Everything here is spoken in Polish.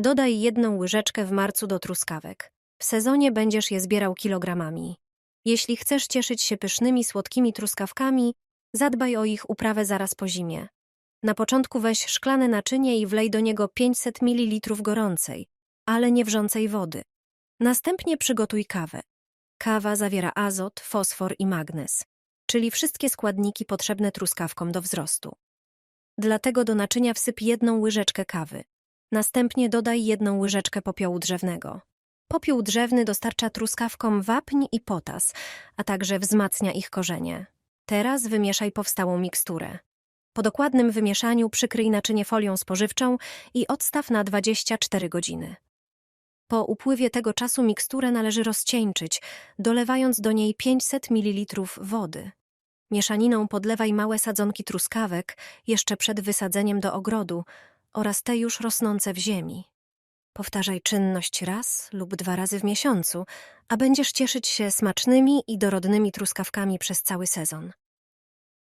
Dodaj jedną łyżeczkę w marcu do truskawek. W sezonie będziesz je zbierał kilogramami. Jeśli chcesz cieszyć się pysznymi, słodkimi truskawkami, zadbaj o ich uprawę zaraz po zimie. Na początku weź szklane naczynie i wlej do niego 500 ml gorącej, ale nie wrzącej wody. Następnie przygotuj kawę. Kawa zawiera azot, fosfor i magnez, czyli wszystkie składniki potrzebne truskawkom do wzrostu. Dlatego do naczynia wsyp jedną łyżeczkę kawy. Następnie dodaj jedną łyżeczkę popiołu drzewnego. Popiół drzewny dostarcza truskawkom wapń i potas, a także wzmacnia ich korzenie. Teraz wymieszaj powstałą miksturę. Po dokładnym wymieszaniu przykryj naczynie folią spożywczą i odstaw na 24 godziny. Po upływie tego czasu miksturę należy rozcieńczyć, dolewając do niej 500 ml wody. Mieszaniną podlewaj małe sadzonki truskawek jeszcze przed wysadzeniem do ogrodu oraz te już rosnące w ziemi. Powtarzaj czynność raz lub dwa razy w miesiącu, a będziesz cieszyć się smacznymi i dorodnymi truskawkami przez cały sezon.